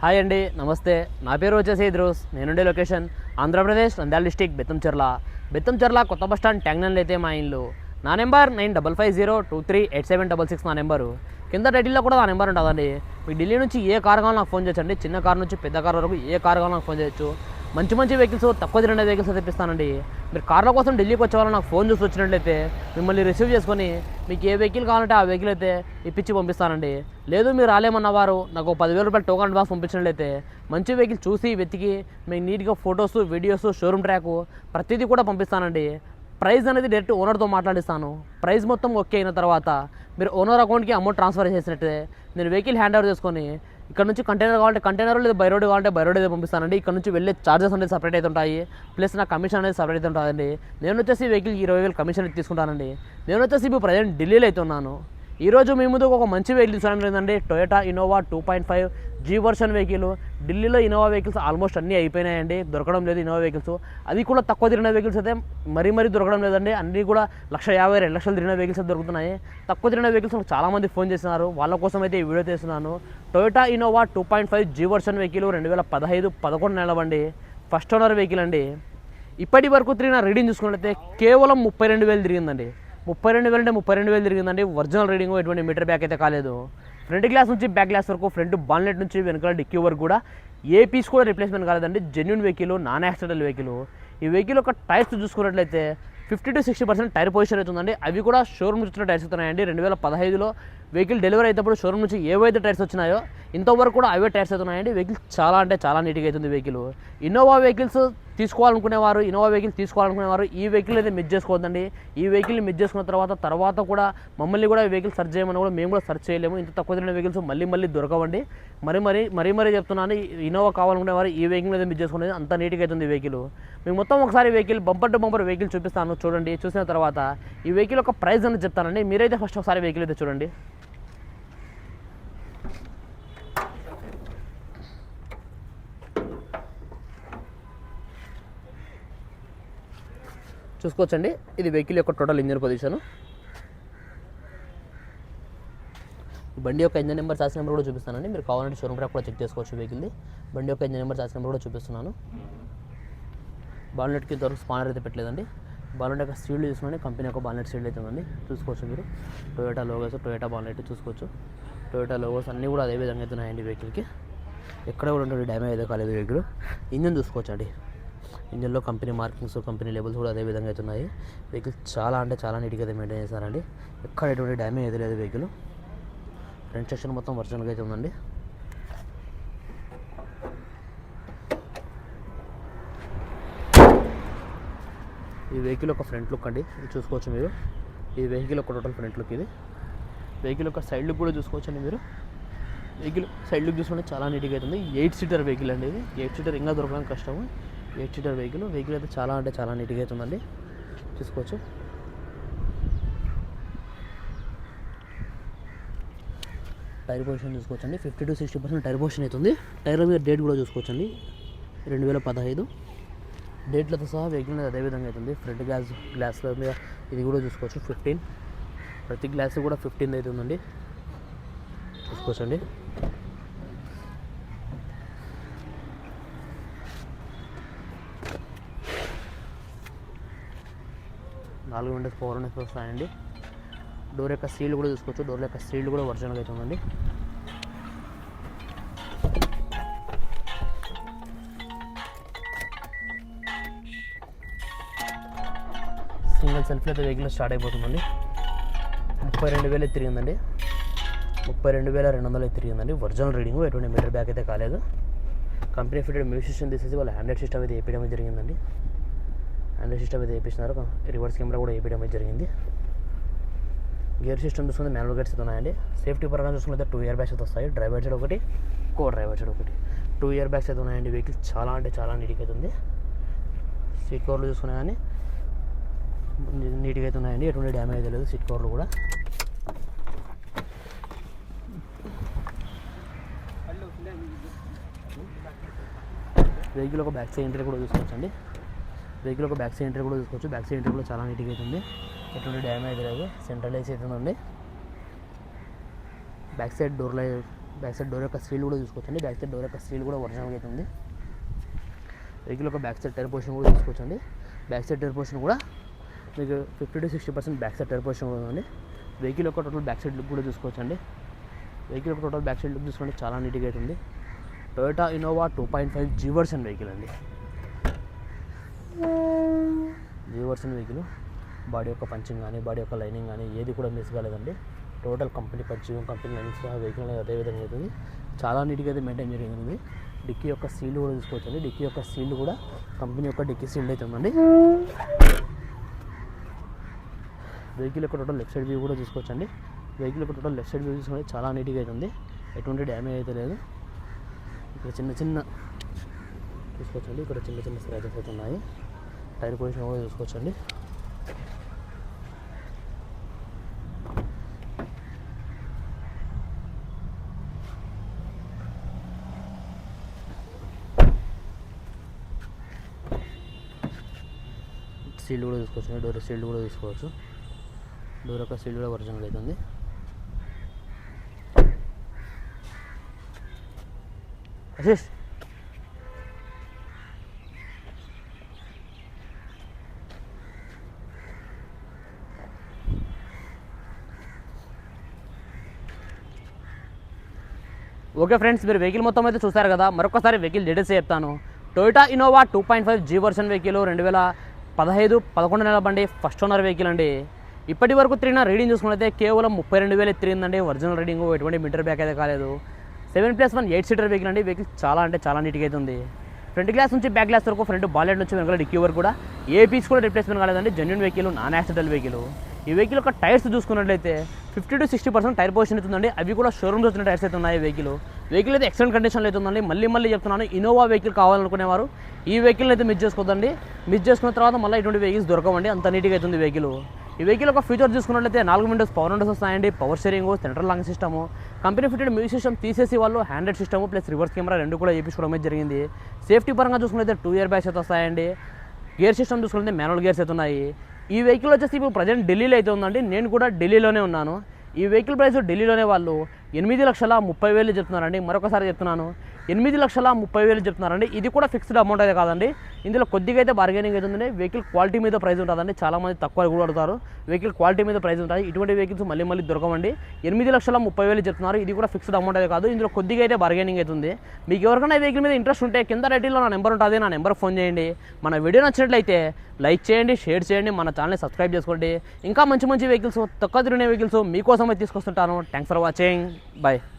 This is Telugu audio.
హాయ్ అండి నమస్తే. నా పేరు వచ్చేసి ఇద్రోస్. నేనుండే లొకేషన్ ఆంధ్రప్రదేశ్ నంద్యాల డిస్టిక్ బెత్తంచెర్ల. బెత్తంచెర్ల కొత్త బస్ స్టాండ్ ట్యాంగ్నల్ అయితే మా ఇల్లు. నా number nine double five zero two three eight seven double six నా నెంబరు. కింద టైటిల్లో కూడా నా నెంబర్ ఉంటుందండి. మీ ఢిల్లీ నుంచి ఏ కార్ కావాలో నాకు ఫోన్ చేయొచ్చండి. చిన్న కార్ నుంచి పెద్ద కార్ వరకు ఏ కార్ కావాలో నాకు ఫోన్ చేయొచ్చు. మంచి మంచి వెహికల్స్ తక్కువ తిరిగిన వెహికల్స్ తెప్పిస్తానండి. మీరు కార్ల కోసం ఢిల్లీకి వచ్చేవాళ్ళు నాకు ఫోన్ చూసి వచ్చినట్లయితే మిమ్మల్ని రిసీవ్ చేసుకొని మీకు ఏ వెహికల్ కావాలంటే ఆ వెహికల్ అయితే ఇప్పించి పంపిస్తానండి. లేదు మీరు రాలేమన్న వారు నాకు ఒక పదివేల రూపాయలు టోకన్ అడ్వాన్స్ పంపించినట్లయితే మంచి వెహికల్ చూసి వెతికి మీకు నీట్గా ఫొటోస్ వీడియోస్ షోరూమ్ ట్రాక్ ప్రతిదీ కూడా పంపిస్తానండి. ప్రైజ్ అనేది డైరెక్ట్ ఓనర్తో మాట్లాడిస్తాను. ప్రైజ్ మొత్తం ఓకే అయిన తర్వాత మీరు ఓనర్ అకౌంట్కి అమౌంట్ ట్రాన్స్ఫర్ చేసినట్టే నేను వెహికల్ హ్యాండ్ ఓవర్ చేసుకొని ఇక్కడ నుంచి కంటైనర్ కావాలంటే కంటైనర్ లేదా బై రోడ్ కావాలంటే బై రోడ్ అయితే పంపిస్తానండి. ఇక్కడ నుంచి వెళ్ళే ఛార్జెస్ అనేది సపరేట్ అయితే ఉంటాయి. ప్లస్ నా కమిషన్ అనేది సపరేట్ అయితే ఉంటుందండి. నేను వచ్చేసి వెహికల్ ఇరవై వేలు కమిషన్ తీసుకుంటానండి. నేను వచ్చేసి ఇప్పుడు ప్రజెంట్ ఢిల్లీలో అయితే ఉన్నాను. ఈరోజు మీ ముందుకు ఒక మంచి వెహికల్ తీసుకోవడం లేదండి Toyota Innova two point five G version vehicle ఢిల్లీలో ఇన్నోవా వెహికల్స్ ఆల్మోస్ట్ అన్నీ అయిపోయినాయండి. దొరకడం లేదు ఇన్నోవా వెహికల్స్ అది కూడా తక్కువ తిరిగిన వెహికల్స్ అయితే మరీ మరీ దొరకడం లేదండి. అన్నీ కూడా లక్ష యాభై రెండు లక్షలు తిరిగిన వెహికల్స్ దొరుకుతున్నాయి. తక్కువ తిరిగిన వెహికల్స్ నాకు చాలామంది ఫోన్ చేస్తున్నారు. వాళ్ళ కోసం అయితే ఈ వీడియో తీస్తున్నాను. Toyota Innova two point five G version vehicle రెండు వేల పదహైదు పదకొండు నెలవండి ఫస్ట్ ఓనర్ వెహికల్ అండి. ఇప్పటి వరకు తిరిగిన రీడింగ్ చూసుకున్నట్లయితే కేవలం ముప్పై రెండు వేలు తిరిగిందండి. ముప్పై రెండు వేలు అంటే ముప్పై రెండు వేలు తిరిగిందండి. ఒరిజినల్ రీడింగ్ ఎటువంటి మీటర్ బ్యాక్ అయితే కాలేదు. ఫ్రంట్ గ్లాస్ నుంచి బ్యాక్ గ్లాస్ వరకు ఫ్రంట్ బాన్లెట్ నుంచి వెనకాల డిక్కీ వరకు కూడా ఏ పీస్ కూడా రిప్లేస్మెంట్ కాలేదండి. Genuine vehicle non accidental vehicle ఈ వెహికల్ యొక్క టైర్స్ చూసుకున్నట్లయితే fifty to sixty percent tyre position అవుతుందండి అవి కూడా షోరూమ్ చూస్తున్న టైర్స్ అవుతున్నాయండి రెండు వేల పదహైదులో వెహికల్ డెలివరీ అయినప్పుడు షోరూమ్ నుంచి ఏవైతే టైర్స్ వచ్చినాయో ఇంతవరకు కూడా అవే టైర్స్ అవుతున్నాయండి వెహికల్ చాలా అంటే చాలా నీట్గా అవుతుంది వెహికల్. ఇన్నోవా వెహికల్స్ తీసుకోవాలనుకునేవారు ఇన్నోవా వెహికల్ తీసుకోవాలనుకునేవారు ఈ వెహికల్ అయితే మిస్ చేసుకోవద్దండి. ఈ వెహికల్ని మిస్ చేసుకున్న తర్వాత తర్వాత కూడా మమ్మల్ని కూడా ఈ వెహికల్ సెర్చ్ చేయమని కూడా మేము కూడా సెర్చ్ చేయలేము. ఇంత తక్కువ తిరిగిన వెహికల్స్ మళ్ళీ మళ్ళీ దొరకవండి. మరి మరి మరీ మరీ చెప్తున్నాను ఇన్నోవా ఇన్నోవా కావాలనుకునేవారు ఈ వెహికల్ అయితే మిస్ చేసుకునేది అంత నీట్గా అవుతుంది ఈ వెహికల్ మీకు మొత్తం ఒకసారి vehicle bumper to bumper vehicle చూపిస్తాను చూడండి చూసిన తర్వాత ఈ వెహికల్ యొక్క ప్రైస్ అనేది చెప్తానండి. మీరైతే ఫస్ట్ ఒకసారి వెహికల్ అయితే చూడండి. చూసుకోవచ్చండి. ఇది వెహికల్ యొక్క టోటల్ ఇంజన్ పొజిషన్ బండి యొక్క ఇంజన్ నెంబర్ చాసిన నెంబర్ కూడా చూపిస్తానండి. మీరు కావాలంటే షోరూమ్ ట్రాక్ కూడా చెక్ చేసుకోవచ్చు వెహికల్ది. బండి యొక్క ఇంజన్ నెంబర్ చాసిన నెంబర్ కూడా చూపిస్తున్నాను. బాల్నెట్కి ఇంతవరకు స్పానర్ అయితే పెట్టలేదండి. బాల్నెట్ యొక్క సీల్డ్ చూసుకోండి కంపెనీ యొక్క బాల్నెట్ సీడ్ అయితే ఉంది చూసుకోవచ్చు మీరు. టొయోటా లోగోస్ టొయోటా బాల్నెట్ చూసుకోవచ్చు. టొయోటా లోగోస్ అన్నీ కూడా అదే విధంగా అయితే ఉన్నాయండి వెహికల్కి. ఎక్కడ కూడా ఉంటుంది డ్యామేజ్ అయితే కాలేదు వెహికల్. ఇంజన్ చూసుకోవచ్చు అండి ఇంజన్లో కంపెనీ మార్కింగ్స్ కంపెనీ లేబుల్స్ కూడా అదే విధంగా అయితే ఉన్నాయి. వెహికల్ చాలా అంటే చాలా నీట్గా అయితే మెయింటైన్ చేశారండి. ఎక్కడ ఎటువంటి డ్యామేజ్ అయితే లేదు వెహికల్ ఫ్రంట్ సెక్షన్ మొత్తం ఒరిజినల్గా అయితే ఉందండి. ఈ వెహికల్ ఒక ఫ్రంట్ లుక్ అండి ఇది చూసుకోవచ్చు మీరు. ఈ వెహికల్ ఒక టోటల్ ఫ్రంట్ లుక్ ఇది. వెహికల్ ఒక సైడ్ లుక్ కూడా చూసుకోవచ్చు అండి మీరు. వెహికల్ సైడ్ లుక్ చూసుకుంటే చాలా నీట్గా అవుతుంది ఎయిట్ సీటర్ వెహికల్ అండి ఇది. ఎయిట్ సీటర్ ఇంకా దొరకడం కష్టము. ఎయిట్ సీటర్ వెహికల్ వెహికల్ అయితే చాలా అంటే చాలా నీట్గా అవుతుందండి చూసుకోవచ్చు. టైర్ పొజిషన్ చూసుకోవచ్చండి. Fifty to sixty percent tyre position అవుతుంది. టైర్ మీద డేట్ కూడా చూసుకోవచ్చండి. రెండు వేల పదహైదు డేట్లతో సహా వెహికల్ అనేది అదే విధంగా అవుతుంది. ఫ్రంట్ గ్లాస్ గ్లాస్ల మీద ఇది కూడా చూసుకోవచ్చు. ఫిఫ్టీన్ ప్రతి గ్లాస్ కూడా ఫిఫ్టీన్ అవుతుందండి చూసుకోవచ్చండి. నాలుగు విండోస్ ఫోర్ విండోస్ వస్తాయండి. డోర్ యొక్క సీల్ కూడా చూసుకోవచ్చు. డోర్ యొక్క సీల్ కూడా ఒరిజినల్గా ఉందండి సింగిల్ సెల్ఫ్లో అయితే వెహికల్ స్టార్ట్ అయిపోతుందండి. ముప్పై రెండు వేలు తిరిగిందండి. ముప్పై రెండు వేల రెండు వందలు తిరిగిందండి. ఒరిజినల్ రీడింగ్ ఎటువంటి మీటర్ బ్యాక్ అయితే కాలేదు. కంపెనీ ఫిటెడ్ మ్యూజిషియన్ తీసేసి వాళ్ళ హ్యాండ్రెడ్ సిస్టమ్ అయితే వేయడం జరిగిందండి. హ్యాండ్రెడ్ సిస్టమ్ అయితే వేయించినారు రివర్స్ కెమెరా కూడా వేయడం అయితే జరిగింది. గేర్ సిస్టమ్ చూసుకుంటే మాన్యువల్ గేట్స్ అయితే ఉన్నాయండి. సేఫ్టీ పరంగా చూసుకుంటే టూ ఇయర్ బ్యాగ్స్ అయితే వస్తాయి. డ్రైవర్ సైడ్ ఒకటి కో డ్రైవర్ సైడ్ ఒకటి. టూ ఇయర్ బ్యాగ్స్ అయితే ఉన్నాయండి. వెహికల్ చాలా అంటే చాలా నీట్గా అయితే ఉంది. సీట్ కవర్లు చూసుకున్నా కానీ నీట్గా అయితే ఉన్నాయండి. ఎటువంటి డ్యామేజ్ అయితే లేదు సీట్ కవర్లు కూడా. వెహికల్ ఒక బ్యాక్ సైడ్ ఎంట్రీ కూడా చూసుకోవచ్చండి. వెహికల్ ఒక బ్యాక్ సైడ్ ఎంట్రీ కూడా చూసుకోవచ్చు. బ్యాక్ సైడ్ ఎంట్రీ కూడా చాలా నీట్గా అవుతుంది ఎటువంటి డ్యామేజ్ లేదు. సెంట్రలైజ్ అవుతుందండి బ్యాక్ సైడ్ డోర్లో బ్యాక్ సైడ్ డోర్ యొక్క సీల్ కూడా చూసుకోవచ్చండి. బ్యాక్ సైడ్ డోర్ యొక్క సీల్ కూడా ఒరిజినల్గా అవుతుంది వెహికల్ ఒక బ్యాక్ సైడ్ టైర్ పోర్షన్ కూడా చూసుకోవచ్చండి. బ్యాక్ సైడ్ టైర్ పోర్షన్ కూడా మీకు fifty to sixty percent back side tyre portion కూడా ఉందండి. వెహికల్ యొక్క టోటల్ బ్యాక్ సైడ్ లుక్ కూడా చూసుకోవచ్చండి. వెహికల్ యొక్క టోటల్ బ్యాక్ సైడ్ లుక్ చూసుకోండి చాలా నీట్గా అవుతుంది ఉంది Toyota Innova two point five G version vehicle అండి. జీ వర్షన్ వెహికల్ బాడీ యొక్క పంచింగ్ కానీ బాడీ యొక్క లైనింగ్ కానీ ఏది కూడా మిస్ కాలేదండి. Total company punching company linings vehicle అనేది అదే విధంగా అవుతుంది. చాలా నీట్గా అయితే మెయింటైన్ జరిగింది. డిక్కీ యొక్క సీల్ కూడా చూసుకోవచ్చండి డిక్కీ యొక్క సీల్ కూడా కంపెనీ యొక్క డిక్కీ సీల్ అయితే ఉందండి. వెహికల్ యొక్క టోటల్ లెఫ్ట్ సైడ్ వ్యూ కూడా చూసుకోవచ్చండి వెహికల్ యొక్క టోటల్ లెఫ్ట్ సైడ్ వ్యూ చూసుకుంటే చాలా నీట్గా అయితే ఉంది ఎటువంటి డ్యామేజ్ అయితే లేదు. ఇక్కడ చిన్న చిన్న చూసుకోవచ్చండి ఇక్కడ చిన్న చిన్న స్క్రాచెస్ అయితే ఉన్నాయి. టైర్ పొజిషన్ కూడా చూసుకోవచ్చండి. సీల్డ్ కూడా తీసుకోవచ్చు డోర్ సీల్డ్ కూడా తీసుకోవచ్చు డోర్ యొక్క సీల్డ్ కూడా ఒరిజినల్ అవుతుంది అశీష్ ఓకే ఫ్రెండ్స్ మీరు వెహికల్ మొత్తం అయితే చూస్తారు కదా మరొకసారి వెహికల్ డీటెయిల్స్ చెప్తాను. Toyota Innova two point five G version vehicle రెండు వేల పదహైదు పదకొండు నెలల బండి ఫస్ట్ ఓనర్ వెహికల్ అండి. ఇప్పటి వరకు తిరిగిన రీడింగ్ చూసుకున్నైతే కేవలం ముప్పై రెండు వేలు తిరిగిందండి. ఒరిజినల్ రీడింగ్ ఎటువంటి మీటర్ బ్యాక్ అయితే కాలేదు. Seven plus one eight seater vehicle అండి. వెహికల్ చాలా అంటే చాలా నీట్గా అయితే ఉంది. ఫ్రంట్ గ్లాస్ నుంచి బ్యాక్ గ్లాస్ వరకు ఫ్రంట్ బాలెట్ నుంచి వెనకాల డిక్కీ వరకు కూడా ఏ పీస్ కూడా రిప్లేస్మెంట్ కాలేదండి. Genuine vehicle non accidental vehicle ఈ వెహికల్ యొక్క టైర్స్ చూసుకున్నట్లయితే fifty to sixty percent tyre position అవుతుందండి. అవి కూడా షోరూమ్లో వచ్చిన టైర్స్ అయితే ఉన్నాయి వెహికల్ వెహికల్ అయితే ఎక్సలెంట్ కండిషన్లో అయితే ఉందండి. మళ్ళీ మళ్ళీ చెప్తున్నాను ఇన్నోవా వెహికల్ కావాలనుకునేవారు ఈ వెహికల్ అయితే మిస్ చేసుకోవద్దండి మిస్ చేసుకున్న తర్వాత మళ్ళీ ఇటువంటి వెహికల్స్ దొరకవండి. అంత నీట్గా అవుతుంది వెహికల్ ఈ వెహికల్ ఒక ఫీచర్ చూసుకున్నట్లయితే నాలుగు విండోస్ పవర్ విండోస్ వస్తాయండి. Power steering central locking system company fitted music system తీసేసి వాళ్ళు Android system plus reverse camera రెండు కూడా వేయించుకోవడం జరిగింది. సేఫ్టీ పరంగా చూసుకున్నట్లయితే టూ ఇయర్ బ్యాగ్స్ అయితే వస్తాయండి. గేర్ సిస్టమ్ చూసుకుంటే మాన్యువల్ గేర్స్ అయితే ఉన్నాయి. ఈ వెహికల్ వచ్చేసి ఇప్పుడు ప్రజెంట్ ఢిల్లీలో అయితే ఉందండి. నేను కూడా ఢిల్లీలోనే ఉన్నాను. ఈ వెహికల్ ప్రైస్ ఢిల్లీలోనే వాళ్ళు ఎనిమిది లక్షల ముప్పై వేలు చెప్తున్నారండి. మరొకసారి చెప్తున్నాను. ఎనిమిది లక్షల ముప్పై వేలు చెప్తున్నారండి. ఇది కూడా ఫిక్స్డ్ అమౌంట్ అయితే కాదండి. ఇందులో కొద్దిగా అయితే బార్గెనింగ్ అయితే ఉందండి. వెహికల్ క్వాలిటీ మీద ప్రైస్ ఉంటుందండి. చాలా మంది తక్కువ కూడా అడుగుతారు. వెహికల్ క్వాలిటీ మీద ప్రైస్ ఉంటుంది ఇటువంటి వెహికల్స్ మళ్ళీ మళ్ళీ దొరకవండి. ఎనిమిది లక్షల ముప్పై వేలు చెప్తున్నారు. ఇది కూడా ఫిక్స్డ్ అమౌంట్ అయితే కాదు. ఇందులో కొద్దిగా అయితే బార్గెనింగ్ అవుతుంది మీకు ఎవరికైనా వెహికల్ మీద ఇంట్రెస్ట్ ఉంటే కింద రైటీలో నా నెంబర్ ఉంటుంది. నా నెంబర్ ఫోన్ చేయండి. మన వీడియో నచ్చినట్లయితే లైక్ చేయండి షేర్ చేయండి. మన ఛానల్ని సబ్స్క్రైబ్ చేసుకోండి. ఇంకా మంచి మంచి వెహికల్స్ తక్కువ తిరిగిన వెహికల్స్ మీకోసమే తీసుకొస్తుంటాను. Thanks for watching 7